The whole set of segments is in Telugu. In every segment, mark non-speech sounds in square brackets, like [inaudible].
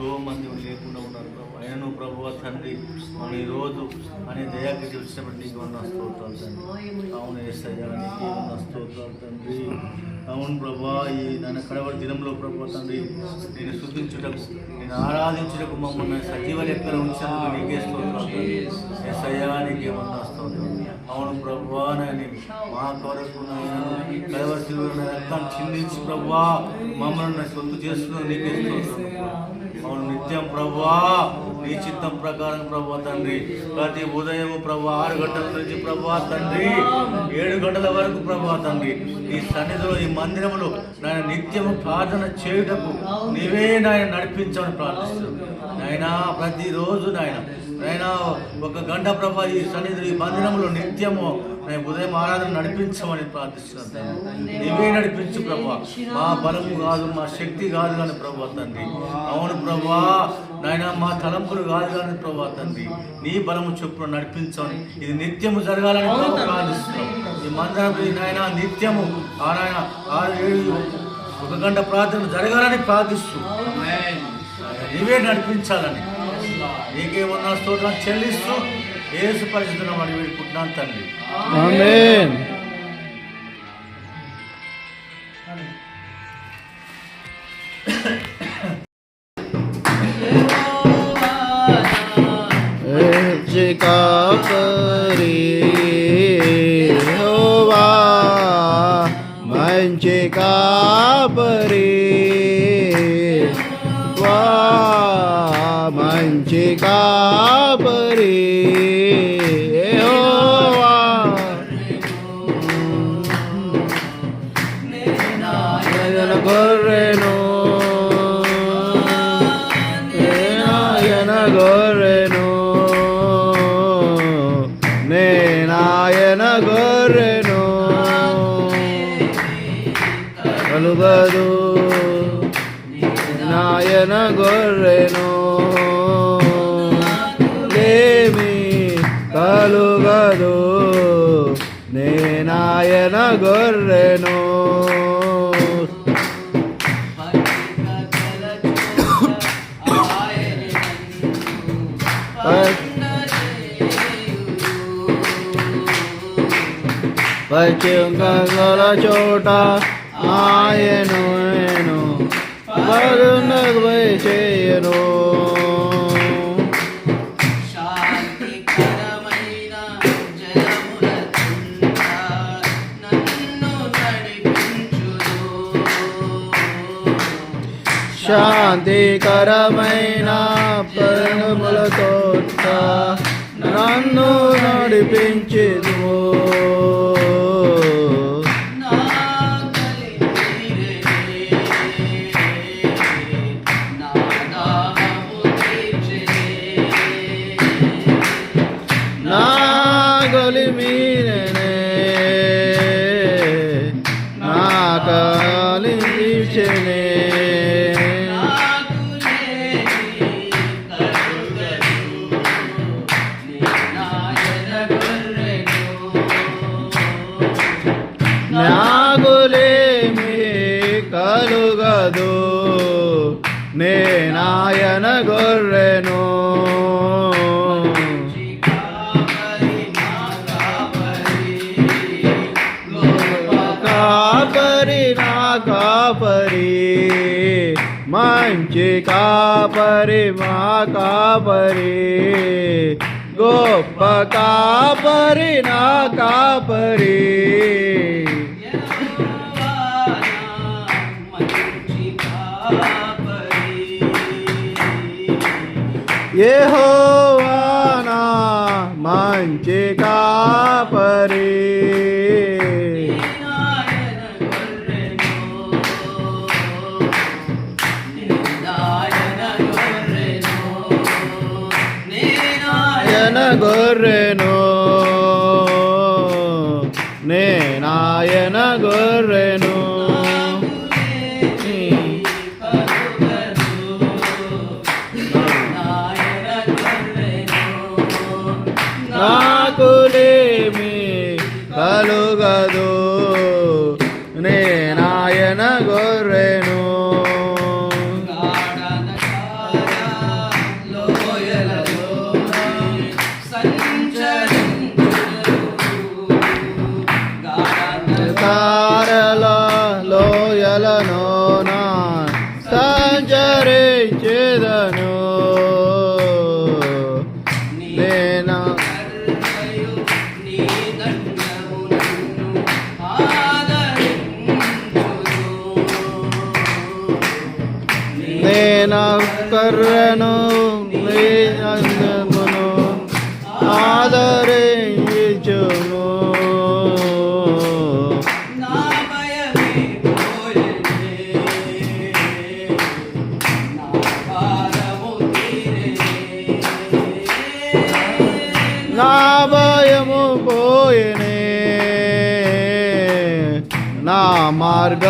ఎంతో మంది లేకుండా ఉన్నారు ప్రభు. ఆయనను ప్రభు తండ్రి అవును ఈరోజు అని దయాకి చూసినప్పుడు నీకు ఉన్న స్తోత్రాలు తండ్రి. అవును ఏసయ్యా నీకు ఉన్న స్తోత్రాలు తండ్రి. అవును ప్రభా ఈ నన్ను కడవరి దినంలో ప్రభు తండ్రి నేను శుద్ధించుటకు నేను ఆరాధించుటకు మమ్మల్ని సజీవ లెక్కలు ఉంచాను నీకే స్తోత్రాలు తండ్రి. ఏసయ్యా నీకే ఉన్న అవును ప్రభా నాయన మా కొరకు నాయన కడవరి రక్తం చిందించి ప్రభా మమ్మల్ని సొంత చేస్తున్న నీకే అవును నిత్యం ప్రభా నీ చిత్తం ప్రకారం ప్రభా తండ్రి. ప్రతి ఉదయం ప్రభా ఆరు గంటల నుంచి ప్రభా తండ్రి. ఏడు గంటల వరకు ప్రభా తండ్రి. ఈ సన్నిధిలో ఈ మందిరములో నాయన నిత్యము ప్రార్థన చేయుటకు నీవే నాయన నడిపించమని ప్రార్థిస్తున్నాను నాయన ప్రతిరోజు నాయన నాయన ఒక గంట ప్రభా ఈ సన్నిధి ఈ మందిరంలో నిత్యము నేను ఉదయం ఆరాధన నడిపించమని ప్రార్థిస్తున్నాను తండ్రి. నీవే నడిపించు ప్రభా. మా బలము కాదు మా శక్తి కాదు కానీ ప్రభా తండ్రి. అవును ప్రభా. నాయన మా తలంపులు కాదు కానీ ప్రభా తండ్రి. నీ బలము చొప్పున నడిపించమని ఇది నిత్యము జరగాలని ప్రార్థిస్తున్నాం. ఈ మందిరం నాయన నిత్యము ఆ నాయన ఆరు ఏడు ఒక గంట ప్రార్థన జరగాలని ప్రార్థిస్తూ. నీవే నడిపించాలని. నీకే ఉన్న స్తోత్రం చెల్లిస్తూ ఏసు పరిస్థితులను మరి వేడుకుంటున్నాను తండ్రి. మంచి కాపరి నేనాయన గొర్రెను పశ్చిమ చోట ఆయను నేను బలునగై చేయను శాంతికరమైన పరములతో నన్ను నడిపించదు. మా కాపరి గొప్ప కాపరి నా కాపరి యెహోవానా మంచి కాపరి ఆయన గొర్రెను সাগরে।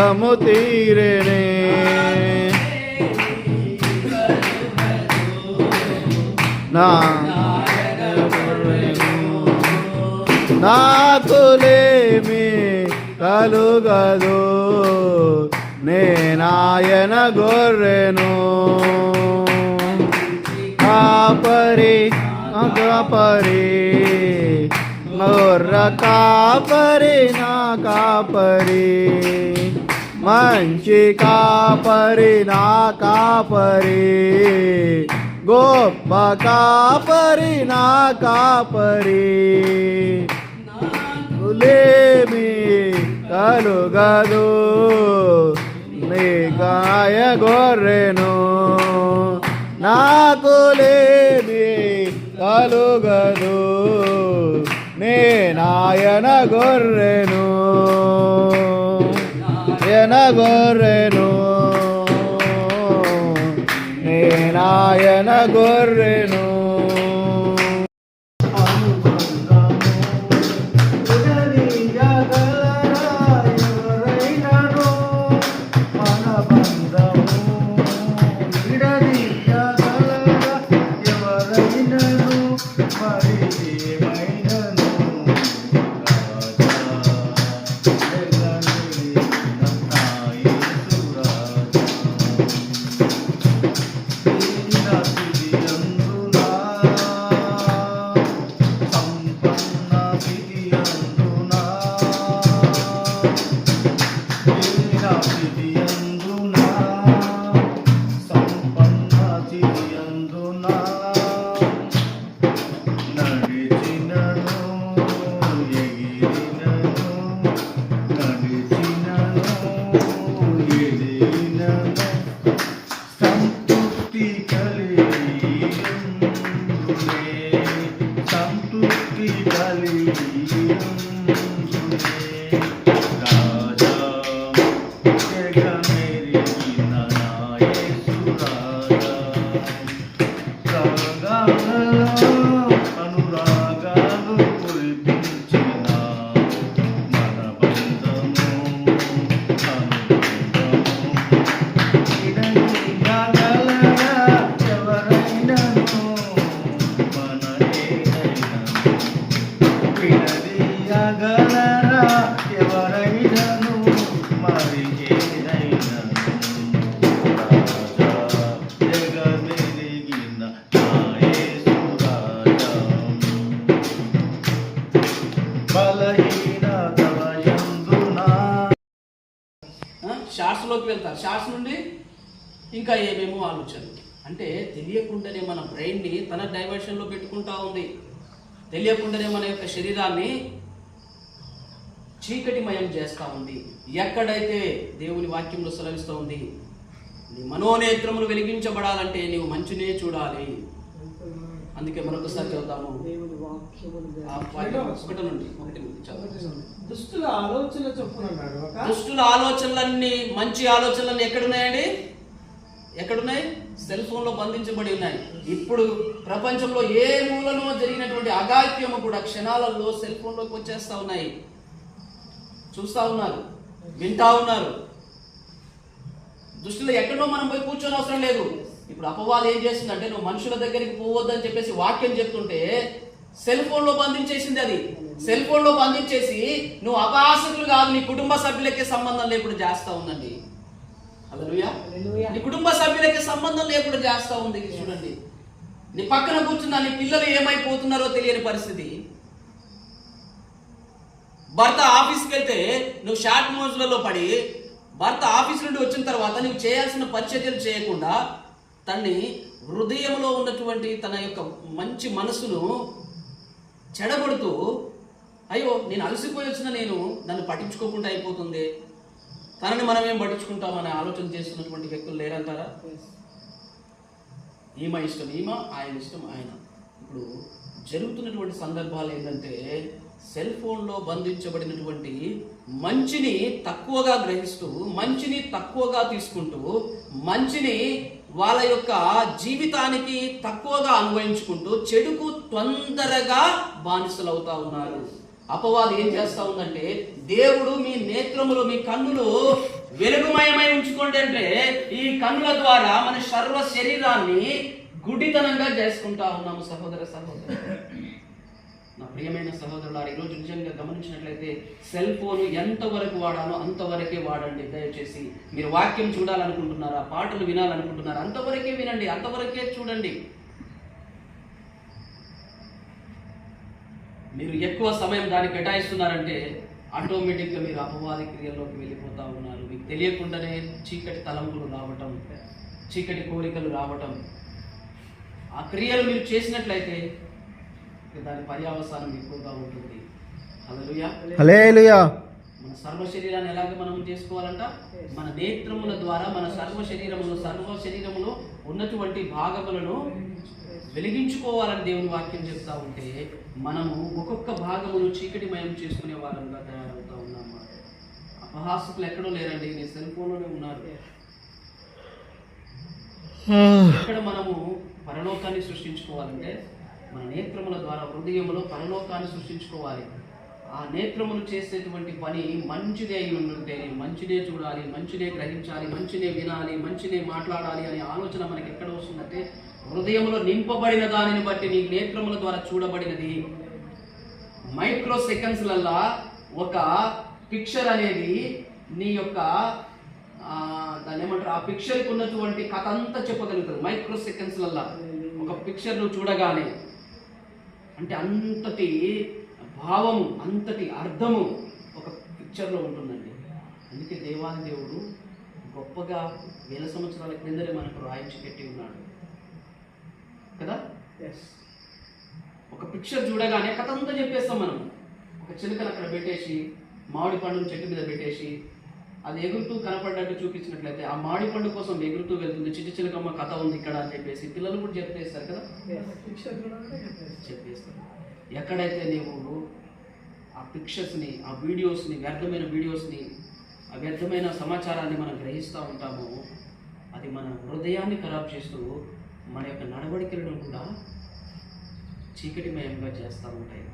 మార్గము తీరనే నా నాకులేమి కలుగదు నేనాయన గొర్రెను కాపరి కాపరి మొర్ర కాపరి నా కాపరి మంచి కాపరి నా కాపరి. గొప్ప కాపరి నా కాపరి. లేమి కలుగదు నీ గాయ గొర్రెను. నాకులేమి కలుగదు నేనాయన గొర్రెను. గొర్రెను నేనాయన గొర్రెను బ్రెయిన్ని తన డైవర్షన్లో పెట్టుకుంటా ఉంది. తెలియకుండానే మన యొక్క శరీరాన్ని చీకటిమయం చేస్తూ ఉంది. ఎక్కడైతే దేవుని వాక్యంలో సెలవిస్తూ ఉంది నీ మనోనేత్రములు వెలిగించబడాలంటే నీవు మంచినే చూడాలి. అందుకే మరొకసారి చదువుతాము. ఒకటి నుండి ఒకటి నుండి చదువు. దుష్టుల ఆలోచన దుష్టుల ఆలోచనలన్నీ మంచి ఆలోచనలన్నీ ఎక్కడున్నాయండి? ఎక్కడున్నాయి? సెల్ ఫోన్లో బంధించబడి ఉన్నాయి. ఇప్పుడు ప్రపంచంలో ఏ మూలలో జరిగినటువంటి అగాత్యము కూడా క్షణాలలో సెల్ ఫోన్లోకి వచ్చేస్తూ వచ్చేస్తా ఉన్నాయి. చూస్తా ఉన్నారు వింటా ఉన్నారు. దృష్టిలో ఎక్కడో మనం పోయి కూర్చొని అవసరం లేదు. ఇప్పుడు అపవాదం ఏం చేసిందంటే నువ్వు మనుషుల దగ్గరికి పోవద్దని చెప్పేసి వాక్యం చెప్తుంటే సెల్ ఫోన్లో బంధించేసింది అది. సెల్ ఫోన్లో బంధించేసి నువ్వు అపాసకులు కాదు నీ కుటుంబ సభ్యులకే సంబంధం లేకుండా చేస్తా ఉందండి. నీ కుటుంబ సభ్యులకి సంబంధం లేకుండా చేస్తా ఉంది. చూడండి. నీ పక్కన కూర్చున్న నీ పిల్లలు ఏమైపోతున్నారో తెలియని పరిస్థితి. భర్త ఆఫీస్కి వెళ్తే నువ్వు షార్ట్ మోజులలో పడి భర్త ఆఫీస్ నుండి వచ్చిన తర్వాత నువ్వు చేయాల్సిన పరిచర్యలు చేయకుండా తన్ని హృదయంలో ఉన్నటువంటి తన యొక్క మంచి మనసును చెడగొడుతూ అయ్యో నేను అలసిపోయి వచ్చిన నేను నన్ను పట్టించుకోకుండా అయిపోతుంది. తనని మనం ఏం పట్టించుకుంటామనే ఆలోచన చేస్తున్నటువంటి వ్యక్తులు లేరంటారా? ఈమె ఇష్టం ఈమె ఆయన ఇష్టం ఆయన. ఇప్పుడు జరుగుతున్నటువంటి సందర్భాలు ఏంటంటే సెల్ ఫోన్లో బంధించబడినటువంటి మంచిని తక్కువగా గ్రహిస్తూ మంచిని తక్కువగా తీసుకుంటూ మంచిని వాళ్ళ యొక్క జీవితానికి తక్కువగా అన్వయించుకుంటూ చెడుకు తొందరగా బానిసలు అవుతా ఉన్నారు. అపవాది ఏం చేస్తా ఉందంటే దేవుడు మీ నేత్రములు మీ కన్నులు వెలుగుమయమై ఉంచుకోండి అంటే ఈ కన్నుల ద్వారా మన సర్వ శరీరాన్ని గుడితనంగా చేసుకుంటా ఉన్నాము సహోదర సహోదరు. నా ప్రియమైన సహోదరులు ఈరోజు నిజంగా గమనించినట్లయితే సెల్ ఫోన్ ఎంతవరకు వాడాలో అంతవరకే వాడండి. దయచేసి మీరు వాక్యం చూడాలనుకుంటున్నారా పాటలు వినాలనుకుంటున్నారా అంతవరకే వినండి అంతవరకే చూడండి. మీరు ఎక్కువ సమయం దానికి కేటాయిస్తున్నారంటే ఆటోమేటిక్గా మీరు అపవాది క్రియల్లోకి వెళ్ళిపోతా ఉన్నారు. మీకు తెలియకుండానే చీకటి తలంపులు రావటం చీకటి కోరికలు రావటం. ఆ క్రియలు మీరు చేసినట్లయితే దాని పర్యావసానం ఎక్కువగా ఉంటుంది. అలలుయా మన సర్వ శరీరాన్ని ఎలాగ మనం చేసుకోవాలంట? మన నేత్రముల ద్వారా మన సర్వ శరీరములో సర్వ శరీరములో ఉన్నటువంటి భాగములను వెలిగించుకోవాలని దేవుని వాక్యం చెప్తా ఉంటే మనము ఒక్కొక్క భాగమును చీకటిమయం చేసుకునే వారంగా తయారవుతా ఉన్నాము? అపహాసకులు ఎక్కడో లేరండి నీ సెల్ ఫోన్లోనే ఉన్నారు. ఇక్కడ మనము పరలోకాన్ని సృష్టించుకోవాలంటే మన నేత్రముల ద్వారా హృదయములో పరలోకాన్ని సృష్టించుకోవాలి. ఆ నేత్రములు చేసేటువంటి పని మంచిదే అయి ఉంటే మంచిదే చూడాలి మంచిదే గ్రహించాలి మంచిదే వినాలి మంచిదే మాట్లాడాలి అనే ఆలోచన మనకి ఎక్కడ వస్తుందంటే హృదయంలో నింపబడిన దానిని బట్టి నీ నేత్రముల ద్వారా చూడబడినది. మైక్రో సెకండ్స్లల్లా ఒక పిక్చర్ అనేది నీ యొక్క దాన్ని ఏమంటారు? ఆ పిక్చర్కి ఉన్నటువంటి కథ అంతా చెప్పగలుగుతుంది మైక్రో సెకండ్స్లల్లా ఒక పిక్చర్ నువ్వు చూడగానే. అంటే అంతటి భావము అంతటి అర్థము ఒక పిక్చర్లో ఉంటుందండి. అందుకే దేవాది దేవుడు గొప్పగా వేల సంవత్సరాల క్రిందనే మనకు రాయించి పెట్టి ఉన్నాడు. కదా? ఒక పిక్చర్ చూడగానే కథ అంతా చెప్పేస్తాం మనం. ఒక చిలుకను అక్కడ పెట్టేసి మామిడి పండును చెట్టు మీద పెట్టేసి అది ఎగురుతూ కనపడ్డట్టు చూపించినట్లయితే ఆ మామిడి పండు కోసం ఎగురుతూ వెళ్తుంది. చిట్టి చిలకమ్మ కథ ఉంది ఇక్కడ అని చెప్పేసి పిల్లలు కూడా చెప్పేస్తారు కదా? చెప్పేస్తారు. ఎక్కడైతే నీవు ఆ పిక్చర్స్ని ఆ వీడియోస్ని వ్యర్థమైన వీడియోస్ని ఆ వ్యర్థమైన సమాచారాన్ని మనం గ్రహిస్తూ ఉంటామో అది మన హృదయాన్ని ఖరాబ్ చేస్తూ మన యొక్క నడవడికలను కూడా చీకటిమయంగా చేస్తూ ఉంటాయి.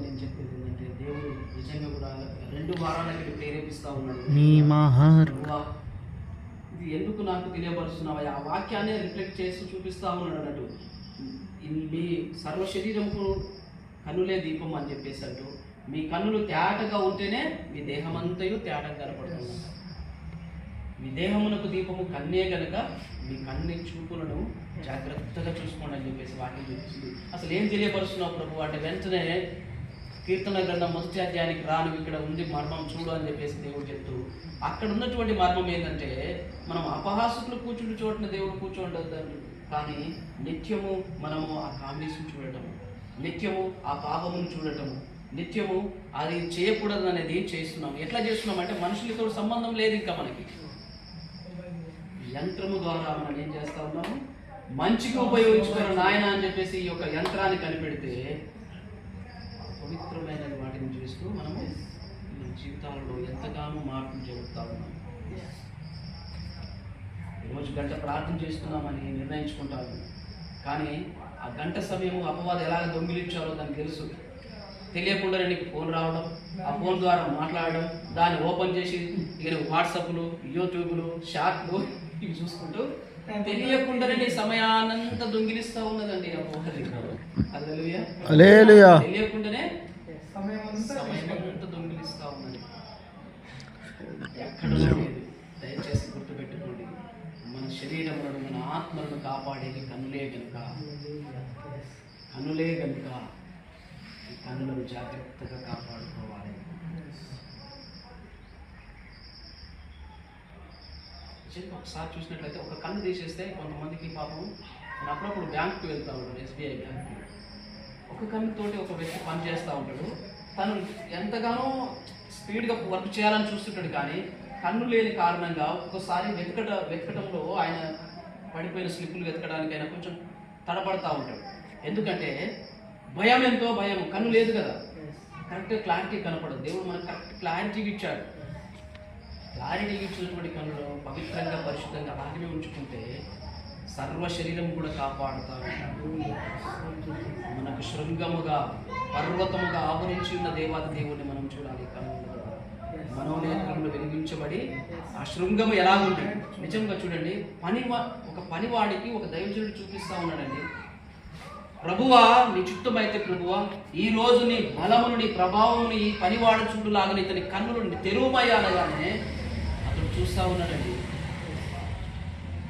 నేను చెప్పేది ఏంటంటే దేవుడు నిజంగా కూడా రెండు వారాలకి ప్రేరేపిస్తూ ఉన్నాడు నీ మహర్ ప్రభువా, ఇది ఎందుకు నాకు తెలియపరుస్తున్నావా? ఆ వాక్యాన్ని రిఫ్లెక్ట్ చేసి చూపిస్తా ఉన్నాడు అన్నట్టు. మీ సర్వ శరీరంకు కన్నులే దీపం అని చెప్పేసి అంటూ మీ కన్నులు తేటగా ఉంటేనే మీ దేహమంతయు తేటగా కనపడుతుంది. మీ దేహమునకు దీపము కన్నే గనక మీ కన్ని చూపులను జాగ్రత్తగా చూసుకోండి అని చెప్పేసి వాక్యం చూపిస్తుంది. అసలు ఏం తెలియపరుస్తున్నావు ప్రభు? అంటే వెంటనే కీర్తన గ్రంథం మొదటి అధ్యాయానికి రాను ఇక్కడ ఉంది మర్మం చూడు అని చెప్పేసి దేవుడు చెప్తూ అక్కడ ఉన్నటువంటి మర్మం ఏంటంటే మనం అపహాసులు కూర్చుని చోటున దేవుడు కూర్చోండదు కానీ నిత్యము మనము ఆ కాంబినేషన్ చూడటము నిత్యము ఆ పాపమును చూడటము నిత్యము అది చేయకూడదు అనేది చేస్తున్నాం ఎట్లా చేస్తున్నాం అంటే మనుషులతో సంబంధం లేదు ఇంకా మనకి. యంత్రము ద్వారా మనం ఏం చేస్తా ఉన్నాము? మంచిగా ఉపయోగించుకున్న నాయన అని చెప్పేసి ఈ యొక్క యంత్రాన్ని కనిపెడితే పవిత్రమైన వాటిని చూస్తూ మనము మన జీవితాలలో ఎంతగానో మార్పులు జరుగుతా ఉన్నాం. రోజు గంట ప్రార్థన చేస్తున్నామని నిర్ణయించుకుంటాము. కానీ ఆ గంట సమయం అపవాదం ఎలాగ దొంగిలించాలో దానికి తెలుసు. తెలియకుండానే నీకు ఫోన్ రావడం ఆ ఫోన్ ద్వారా మాట్లాడడం దాన్ని ఓపెన్ చేసి ఇక వాట్సాప్లు యూట్యూబ్లు షార్ట్లు ఇవి చూసుకుంటూ తెలియకుండానే నీ సమయాన్నంతా దొంగిలిస్తూ ఉన్నదండి హల్లెలూయా. హల్లెలూయా. తెలియకుండానే సమయమంతా దొంగిలిస్తా ఉన్నది ఎక్కడ దయచేసి గుర్తుపెట్టుకోండి మన శరీరములను మన ఆత్మలను కాపాడేది కన్నులే కనుక కన్నులే కనుక ఈ కన్నులను జాగ్రత్తగా కాపాడుకోవాలి నిజంగా ఒకసారి చూసినట్లయితే ఒక కన్ను తీసేస్తే కొంతమందికి పాపం నేను అప్పుడప్పుడు బ్యాంకుకి వెళ్తా ఉంటాను ఎస్బీఐ బ్యాంక్కి. ఒక కన్నుతోటి ఒక వ్యక్తి పని చేస్తూ ఉంటాడు. తను ఎంతగానో స్పీడ్గా వర్క్ చేయాలని చూస్తుంటాడు కానీ కన్ను లేని కారణంగా ఒక్కోసారి వెతకట వెతకటంలో ఆయన పడిపోయిన స్లిప్పులు వెతకడానికి ఆయన కొంచెం తడబడతా ఉంటాడు. ఎందుకంటే భయం ఎంతో భయం కన్ను లేదు కదా. కరెక్ట్ క్లారిటీ కనపడదు. దేవుడు మనకు కరెక్ట్ క్లారిటీకి ఇచ్చాడు. క్లారిటీ ఇచ్చినటువంటి కన్నులు పవిత్రంగా పరిశుద్ధంగా అలాగే ఉంచుకుంటే సర్వ శరీరం కూడా కాపాడుతా మనకు శృంగముగా పర్వతముగా ఆవరించి ఉన్న దేవాది దేవుడిని మనం చూడాలి కన్నుల. మనోనేత్రములు వెలిగించబడి ఆ శృంగము ఎలా ఉంటుంది నిజంగా చూడండి పని ఒక పనివాడికి ఒక దైవజనుడు చూపిస్తా ఉన్నాడండి. ప్రభువా నీ చిత్తమైతే ప్రభువా ఈ రోజు నీ బలమును నీ ప్రభావమును ఈ పనివాడు చూడులాగా ఇతని కన్నులు తెరువుమయ్యాలగానే చూస్తా ఉన్నాడండి.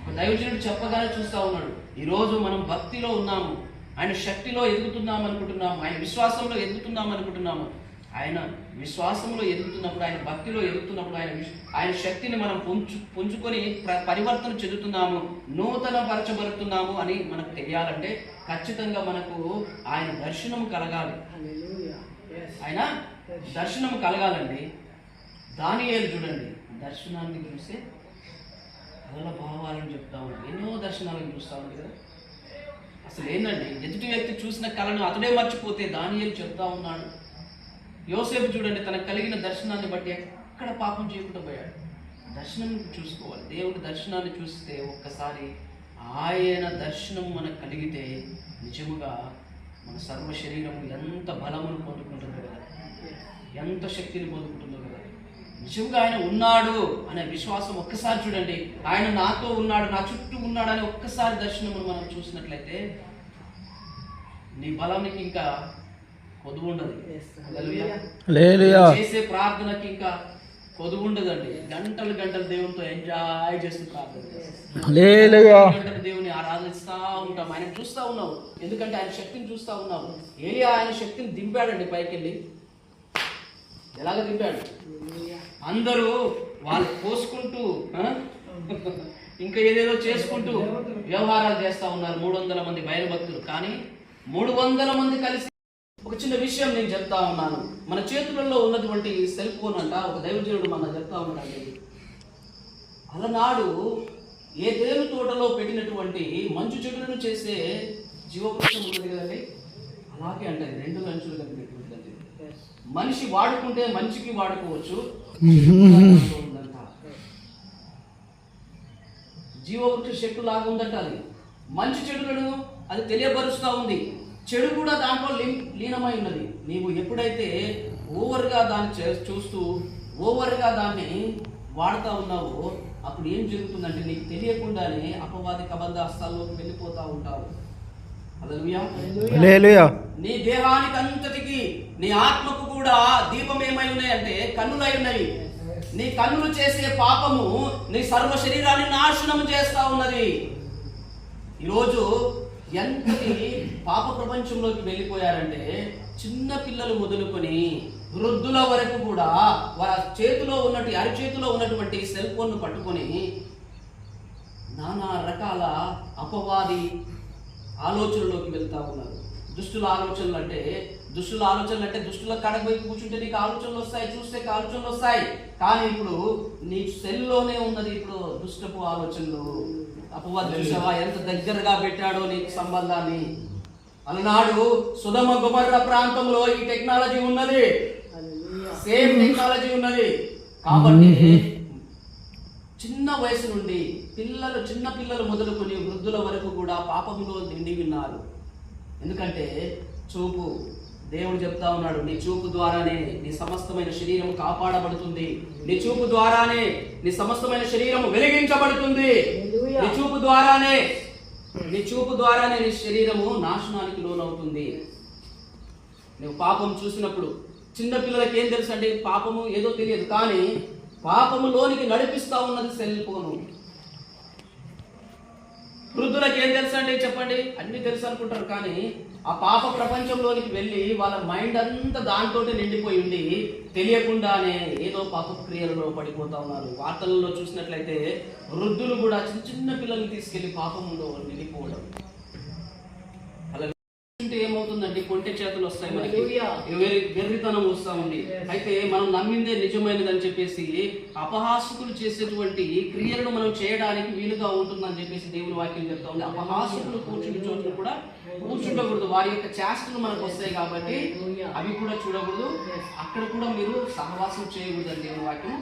ఒక దైవజనుడు చెప్పగానే చూస్తా ఉన్నాడు. ఈ రోజు మనం భక్తిలో ఉన్నాము. ఆయన శక్తిలో ఎదుగుతున్నాం అనుకుంటున్నాము ఆయన విశ్వాసంలో ఎదుగుతున్నాం అనుకుంటున్నాము ఆయన విశ్వాసంలో ఎదుగుతున్నప్పుడు ఆయన భక్తిలో ఎదుగుతున్నప్పుడు ఆయన ఆయన శక్తిని మనం పుంజు పుంజుకొని ప్ర- పరివర్తన చెందుతున్నాము. నూతన పరచబడుతున్నాము అని మనకు తెలియాలంటే ఖచ్చితంగా మనకు ఆయన దర్శనం కలగాలి. ఆయన దర్శనం కలగాలండి. దానియేలు చూడండి. దర్శనాన్ని చూస్తే కళల భావాలను చెప్తా ఉంటాం ఎన్నో దర్శనాలను చూస్తా ఉంది కదా. అసలు ఏంటండి ఎదుటి వ్యక్తి చూసిన కళను అతడే మర్చిపోతే దానియేలు చెప్తా ఉన్నాడు. యోసేపు చూడండి తనకు కలిగిన దర్శనాన్ని బట్టి ఎక్కడ పాపం చేయకుండా పోయాడు. దర్శనం చూసుకోవాలి. దేవుడి దర్శనాన్ని చూస్తే ఒక్కసారి ఆయన దర్శనం మనకు కలిగితే నిజముగా మన సర్వ శరీరం ఎంత బలమును పొందుకుంటుందో కదా. ఎంత శక్తిని పొందుకుంటుందో కదా. నిజంగా ఆయన ఉన్నాడు అనే విశ్వాసం ఒక్కసారి చూడండి. ఆయన నాతో ఉన్నాడు నా చుట్టూ ఉన్నాడు అనే ఒక్కసారి దర్శనమును మనం చూసినట్లయితే నీ బలానికి ఇంకా కొదువు ఉండదు. చేసే ప్రార్థనకి ఇంకా కొదువు ఉండదండి. గంటలు గంటలు దేవునితో ఎంజాయ్ చేస్తూ ప్రార్థన. గంటలు దేవుని ఆరాధిస్తా ఉంటాం. ఆయన చూస్తా ఉన్నావు. ఎందుకంటే ఆయన శక్తిని చూస్తా ఉన్నావు. ఏలియా ఆయన శక్తిని దింపాడండి పైకి వెళ్ళి ఎలాగ దింపాడు అందరూ వాళ్ళు పోసుకుంటూ ఇంకా ఏదేదో చేసుకుంటూ వ్యవహారాలు చేస్తా ఉన్నారు మూడు వందల మంది భయభక్తులు కానీ మూడు వందల మంది కలిసి ఒక చిన్న విషయం నేను చెప్తా ఉన్నాను. మన చేతులలో ఉన్నటువంటి సెల్ ఫోన్ అంట ఒక దైవజనుడు మన చెప్తా ఉన్నాడు. అలనాడు ఏ తేరు తోటలో పెట్టినటువంటి మంచు చెడులను చేసే జీవవృక్షం ఉన్నది కదండి? అలాగే అంటే రెండు అంచులు కలిగినటువంటిదండి మనిషి వాడుకుంటే మనిషికి వాడుకోవచ్చు. [laughs] జీవవృక్ష శక్తి లాగా ఉందంట అది. మంచి చెడులను అది తెలియపరుస్తూ ఉంది. చెడు కూడా దాంట్లో లీన్- లీనమై ఉన్నది. నీవు ఎప్పుడైతే ఓవర్గా దాన్ని చూస్తూ ఓవర్గా దాన్ని వాడుతూ ఉన్నావో అప్పుడు ఏం జరుగుతుందంటే నీకు తెలియకుండానే అపవాది కబంధ హస్తాల్లోకి వెళ్ళిపోతా ఉంటావు. నీ దేహానికి అంతటికి నీ ఆత్మకు కూడా దీపం ఏమై ఉన్నాయంటే కన్నులై ఉన్నవి. నీ కన్నులు చేసే పాపము నీ సర్వ శరీరాన్ని నాశనం చేస్తా ఉన్నది. ఈరోజు ఎంతటి పాప ప్రపంచంలోకి వెళ్ళిపోయారంటే చిన్న పిల్లలు మొదలుకొని వృద్ధుల వరకు కూడా వారి చేతిలో ఉన్నటువంటి అరిచేతిలో ఉన్నటువంటి సెల్ ఫోన్ను పట్టుకొని నానా రకాల అపవాది ఆలోచనలోకి వెళ్తా ఉన్నారు. దుష్టుల ఆలోచనలు అంటే దుష్టుల ఆలోచనలు అంటే దుష్టుల కడకు పోయి కూర్చుంటే నీకు ఆలోచనలు వస్తాయి చూస్తే ఆలోచనలు వస్తాయి. కానీ ఇప్పుడు నీ సెల్లోనే ఉన్నది ఇప్పుడు దుష్టపు ఆలోచనలు. అపవాది చూసావా? ఎంత దగ్గరగా పెట్టాడో నీకు సంబంధాన్ని. అలనాడు సుధమ గుమర్ర ప్రాంతంలో ఈ టెక్నాలజీ ఉన్నది. సేమ్ టెక్నాలజీ ఉన్నది. కాబట్టి చిన్న వయసు నుండి పిల్లలు చిన్న పిల్లలు మొదలుకొని వృద్ధుల వరకు కూడా పాపములో నిండి ఉన్నారు. ఎందుకంటే చూపు దేవుడు చెప్తా ఉన్నాడు నీ చూపు ద్వారానే నీ సమస్తమైన శరీరం కాపాడబడుతుంది. నీ చూపు ద్వారానే నీ సమస్తమైన శరీరం వెలిగించబడుతుంది. నీ చూపు ద్వారానే నీ చూపు ద్వారానే నీ శరీరము నాశనానికి లోనవుతుంది. నువ్వు పాపం చూసినప్పుడు చిన్న పిల్లలకి ఏం తెలుసు అంటే పాపము ఏదో తెలియదు కానీ పాపము లోనికి నడిపిస్తా ఉన్నది సెల్ ఫోను. వృద్ధులకు ఏం తెలుసు అంటే చెప్పండి? అన్ని తెలుసు అనుకుంటారు కానీ ఆ పాప ప్రపంచంలోనికి వెళ్ళి వాళ్ళ మైండ్ అంతా దాంతో నిండిపోయి ఉండి తెలియకుండానే ఏదో పాప క్రియలలో పడిపోతా ఉన్నారు. వార్తలలో చూసినట్లయితే వృద్ధులు కూడా చిన్న చిన్న పిల్లల్ని తీసుకెళ్ళి పాపంలో నిండిపోవడం. ఉంటే ఏమవుతుందండి కొంటె చేతులు వస్తాయి మనకి. వెర్రి వెర్రితనం వస్తా ఉంది. అయితే మనం నమ్మిందే నిజమైనదని చెప్పేసి అపహాసకులు చేసేటువంటి క్రియలను మనం చేయడానికి వీలుగా ఉంటుందని చెప్పేసి దేవుని వాక్యం చెప్తా ఉంది. అపహాసకులు కూర్చుని చోట్ల కూడా కూర్చుండకూడదు. వారి యొక్క చేష్టలు మనకు వస్తాయి కాబట్టి అవి కూడా చూడకూడదు. అక్కడ కూడా మీరు సహవాసం చేయకూడదు అని దేవుని వాక్యం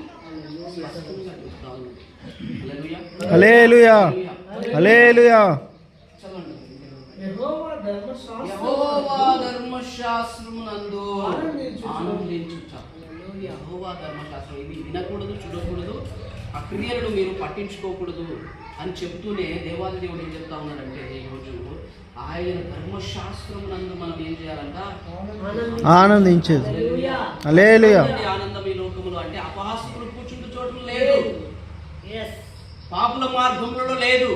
చదవండి. యెహోవా ధర్మశాస్త్రము యెహోవా ధర్మశాస్త్రమునందు ఆనందించుట. ఆనందించుట. యెహోవా ధర్మశాస్త్రం. ఇది వినకూడదు చూడకూడదు ఆ క్రియలను మీరు పట్టించుకోకూడదు అని చెప్తూనే దేవాది దేవుడు ఏం చెప్తా ఉన్నాడంటే ఈరోజు ఆయన ధర్మశాస్త్రమునందు మనం ఏం చేయాలంట? ఆనందించేది. ఆనందం ఈ లోకములో అంటే అపహాసకులు కూర్చుంటూ చోటు లేదు. పాపుల మార్గంలో లేదు.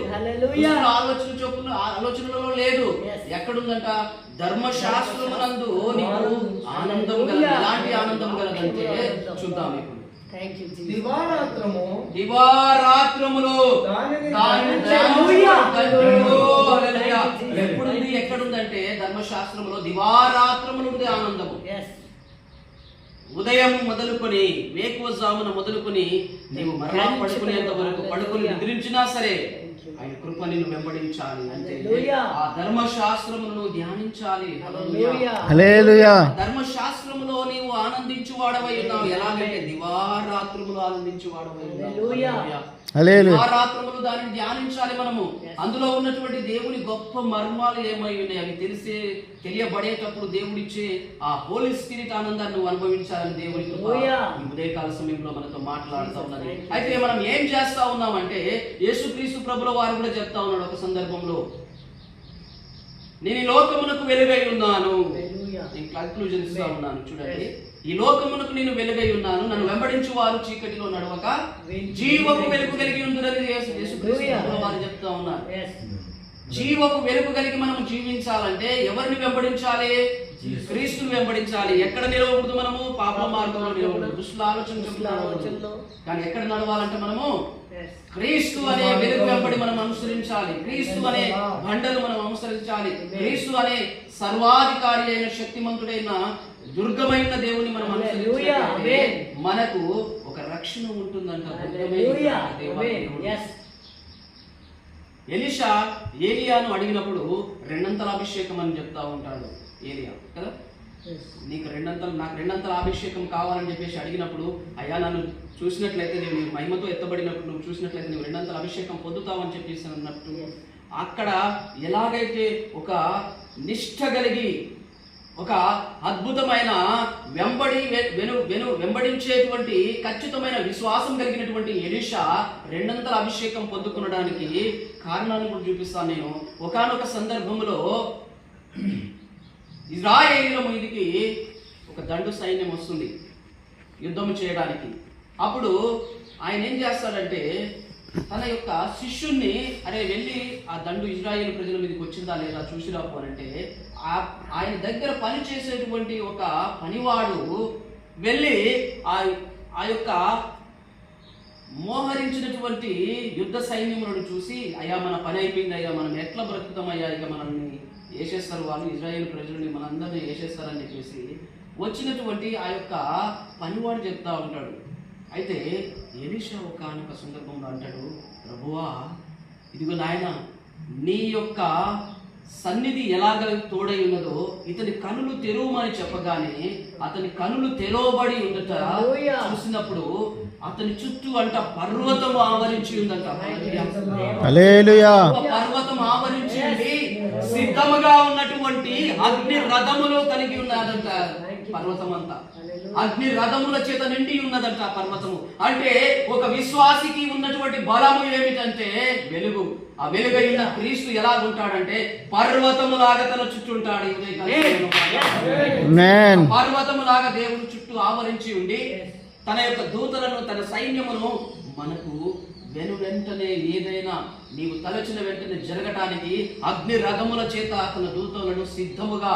ఆలోచన చొప్పున ఆలోచనలలో లేదు. ఎక్కడుందంట? ధర్మశాస్త్రమునందు నీకు ఆనందం ఎలాంటి ఆనందం కలదంటే చూద్దాం ఇప్పుడు. దివారాత్రము దివారాత్రములు. ఎప్పుడుంది ఎక్కడుందంటే ధర్మశాస్త్రములో దివారాత్రములు ఉంది ఆనందము ఉదయం మొదలుకొని వేకువజామున మొదలుకొని నీవు మరలా పడుకునేంత వరకు పడుకొని నిద్రించినా సరే ఆయన కృప నిన్ను వెంబడించాలి. అంటే ఆ ధర్మశాస్త్రమును ధ్యానించాలి. హల్లెలూయా. హల్లెలూయా ధర్మశాస్త్రములో నీవు ఆనందించు వాడవై ఉన్నావు. ఎలాగంటే దివారాత్రములు ఆనందించు వాడవై ఉన్నావు దివారాత్రములు దానిని ధ్యానించాలి మనము. అందులో ఉన్నటువంటి దేవుని గొప్ప మర్మాలు ఏమై ఉన్నాయి? అవి తెలిసే తెలియబడేటప్పుడు దేవుడిచ్చే ఆ హోలీ స్పిరిట్ ఆనందాన్ని నువ్వు అనుభవించాలని దేవుని ఉదయకాల సమయంలో మనతో మాట్లాడుతూ ఉన్నది. అయితే మనం ఏం చేస్తా ఉన్నామంటే యేసుక్రీస్తు ప్రభుల వారు కూడా చెప్తా ఉన్నాడు ఒక సందర్భంలో. నేను ఈ లోకమునకు వెలుగై ఉన్నాను. నేను కన్క్లూజన్ ఇస్తా ఉన్నాను. చూడండి. ఈ లోకమునకు నేను వెలుగై ఉన్నాను. నన్ను వెంబడించు వారు చీకటిలో నడవక జీవపు వెలుగు కలిగి ఉందని వారు చెప్తా ఉన్నారు. జీవపు వెలుగు కలిగి మనం జీవించాలంటే ఎవరిని వెంబడించాలి? క్రీస్తుని వెంబడించాలి. ఎక్కడ నిలవకూడదు మనము? పాప మార్గంలో నిలవకూడదు. దుష్టుల ఆలోచన. కానీ ఎక్కడ నడవాలంటే మనము? క్రీస్తు అనే వెలుగు వెంబడి మనం అనుసరించాలి. క్రీస్తు అనే బండలు మనం అనుసరించాలి. క్రీస్తు అనే సర్వాధికారి అయిన శక్తిమంతుడైన దుర్గమైన దేవుని మనం అనుసరించాలి మనకు ఒక రక్షణ ఉంటుందంట దుర్గమైన. ఎలిషా ఏలియాను అడిగినప్పుడు రెండంతల అభిషేకం అని చెప్తా ఉంటాడు ఏలియా కదా? నీకు రెండంతలు నాకు రెండంతల అభిషేకం కావాలని చెప్పేసి అడిగినప్పుడు అయ్యా నన్ను చూసినట్లయితే నేను మహిమతో ఎత్తబడినప్పుడు నువ్వు చూసినట్లయితే నువ్వు రెండంతల అభిషేకం పొందుతావని చెప్పేసి అన్నట్టు అక్కడ ఎలాగైతే ఒక నిష్ఠ కలిగి ఒక అద్భుతమైన వెంబడి వెను వెను వెంబడించేటువంటి ఖచ్చితమైన విశ్వాసం కలిగినటువంటి ఎలిషా రెండంతల అభిషేకం పొందుకునడానికి కారణాలను కూడా చూపిస్తాను నేను. ఒకానొక సందర్భంలో [clears throat] ఇజ్రాయేలీల మీదికి ఒక దండు సైన్యం వస్తుంది యుద్ధం చేయడానికి. అప్పుడు ఆయన ఏం చేస్తాడంటే తన యొక్క శిష్యుణ్ణి అరే వెళ్ళి ఆ దండు ఇజ్రాయేల్ ప్రజల మీదకి వచ్చిందా లేదా? చూసి రాపోనంటే ఆయన దగ్గర పని చేసేటువంటి ఒక పనివాడు వెళ్ళి ఆ ఆ యొక్క మోహరించినటువంటి యుద్ధ సైన్యములను చూసి అయ్యా మన పని అయిపోయింది అయ్యా మనం ఎట్లా బ్రతుకుతామయ్యా ఇక మనల్ని వేసేస్తారు వాళ్ళు ఇజ్రాయేల్ ప్రజలని మనందరినీ వేసేస్తారని చెప్పేసి వచ్చినటువంటి ఆ యొక్క పనివాడు చెప్తా ఉంటాడు. అయితే ఎలిషా ఒక సందర్భంలో అంటాడు ప్రభువా ఇదిగో నాయన నీ యొక్క సన్నిధి ఎలాగ తోడై ఉన్నదో ఇతని కనులు తెరువమని చెప్పగానే అతని కనులు తెరవబడి ఉందట. చూసినప్పుడు అతని చుట్టూ అంట పర్వతం ఆవరించి ఉందంట. పర్వతం ఆవరించి సిద్ధముగా ఉన్నటువంటి అగ్ని రథములు కలిగి ఉన్నదంట పర్వతం అంతా అగ్ని రథముల చేత నిండి ఉన్నదంట ఆ పర్వతము. అంటే ఒక విశ్వాసికి ఉన్నటువంటి బలము ఏమిటంటే వెలుగు. ఆ వెలుగైన క్రీస్తు ఎలా ఉంటాడంటే పర్వతము లాగా తన చుట్టూ ఉంటాడు పర్వతము లాగా దేవుడు చుట్టూ ఆవరించి ఉండి తన యొక్క దూతలను తన సైన్యమును మనకు వెను వెంటనే ఏదైనా నీవు తలచిన వెంటనే జరగటానికి అగ్ని రథముల చేత అతని దూతలను సిద్ధముగా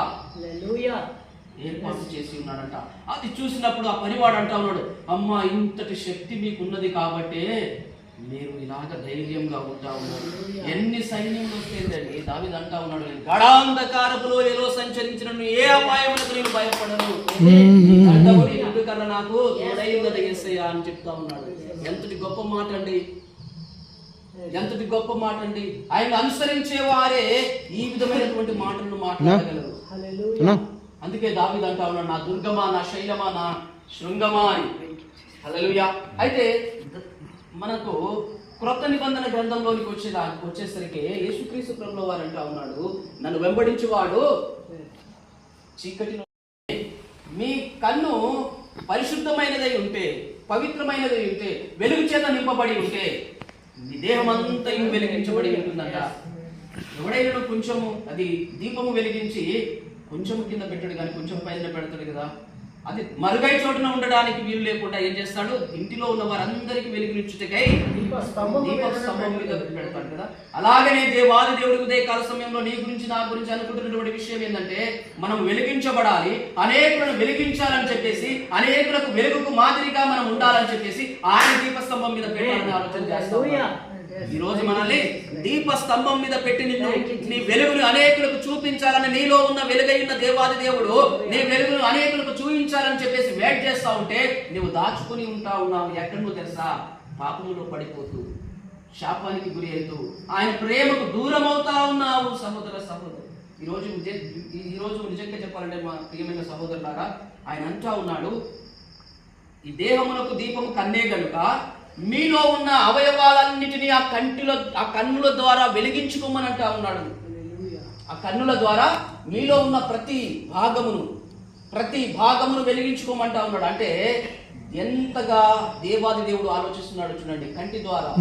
ఏర్పాటు చేసి ఉన్నాడంట. అది చూసినప్పుడు ఆ పనివాడు అంటా ఉన్నాడు అమ్మా ఇంతటి శక్తి మీకున్నది కాబట్టే మీరు ఇలాగ ధైర్యంగా ఉంటా ఉన్నారు ఎన్ని సైన్యములు వస్తేందండి దావిది అంటా ఉన్నాడు నేను గడాంధకారపులో ఏలో సంచరించిన ఏ అపాయములకు నేను భయపడను. ఖడ్గము నీ దుడ్డు కర్ర నాకు యేసయ్య అని చెప్తా ఉన్నాడు. ఎంతటి గొప్ప మాట అండి? ఎంతటి గొప్ప మాట అండి? ఆయన అనుసరించే వారే ఈ విధమైనటువంటి మాటలను మాట్లాడగలరు. అందుకే దావిది అంటా ఉన్నాడు నా దుర్గమా నా శైలమా నా శృంగమా అని. హల్లెలూయా. అయితే మనకు క్రొత్త నిబంధన గ్రంథంలోనికి వచ్చే వచ్చేసరికి యేసుక్రీస్తు ప్రభుల వారు అంటా ఉన్నాడు నన్ను వెంబడించేవాడు చీకటి మీ కన్ను పరిశుద్ధమైనదై ఉంటే పవిత్రమైనదై ఉంటే వెలుగు చేత నింపబడి ఉంటే మీ దేహం అంతా వెలిగించబడి ఉంటుందంట. ఎవడైనా కొంచెము అది దీపము వెలిగించి కొంచెం కింద పెట్టాడు కానీ కొంచెం పైన పెడతాడు కదా. అది మరుగై చోటున ఉండడానికి వీలు లేకుండా ఏం చేస్తాడు? ఇంటిలో ఉన్న వారందరికీ వెలుగునిచ్చుటకై దీపస్తంభం మీద పెడతాడు. కదా. అలాగనే దేవాది దేవుడికి ఉదయ కాల సమయంలో నీ గురించి నా గురించి అనుకుంటున్నటువంటి విషయం ఏంటంటే మనం వెలిగించబడాలి అనేకులను వెలిగించాలని చెప్పేసి అనేకులకు వెలుగుకు మాదిరిగా మనం ఉండాలని చెప్పేసి ఆయన దీపస్తంభం మీద పెట్టాలని ఆలోచన చేస్తాం. ఈ రోజు మనల్ని దీప స్తంభం మీద పెట్టి నిన్ను నీ వెలుగును అనేకులకు చూపించాలని నీలో ఉన్న వెలుగైన దేవాది దేవుడు నీ వెలుగును అనేకులకు చూపించాలని చెప్పేసి వెయిట్ చేస్తా ఉంటే నువ్వు దాచుకుని ఉంటా ఉన్నావు. ఎక్కడ నువ్వు తెలుసా? పాపములో పడిపోతూ శాపానికి గురి అవుతూ ఆయన ప్రేమకు దూరం అవుతా ఉన్నావు సహోదర సహోదరు. ఈ రోజు ఈ రోజు నిజంగా చెప్పాలంటే మా ప్రియమైన సహోదరులారా ఆయన అంటా ఉన్నాడు ఈ దేహమునకు దీపము కన్నే గనుక మీలో ఉన్న అవయవాలన్నిటినీ ఆ కంటిలో ఆ కన్నుల ద్వారా వెలిగించుకోమని అంటా ఉన్నాడు. ఆ కన్నుల ద్వారా మీలో ఉన్న ప్రతి భాగమును ప్రతి భాగమును వెలిగించుకోమంటా ఉన్నాడు. అంటే ఎంతగా దేవాది దేవుడు ఆలోచిస్తున్నాడు చూడండి కంటి ద్వారా.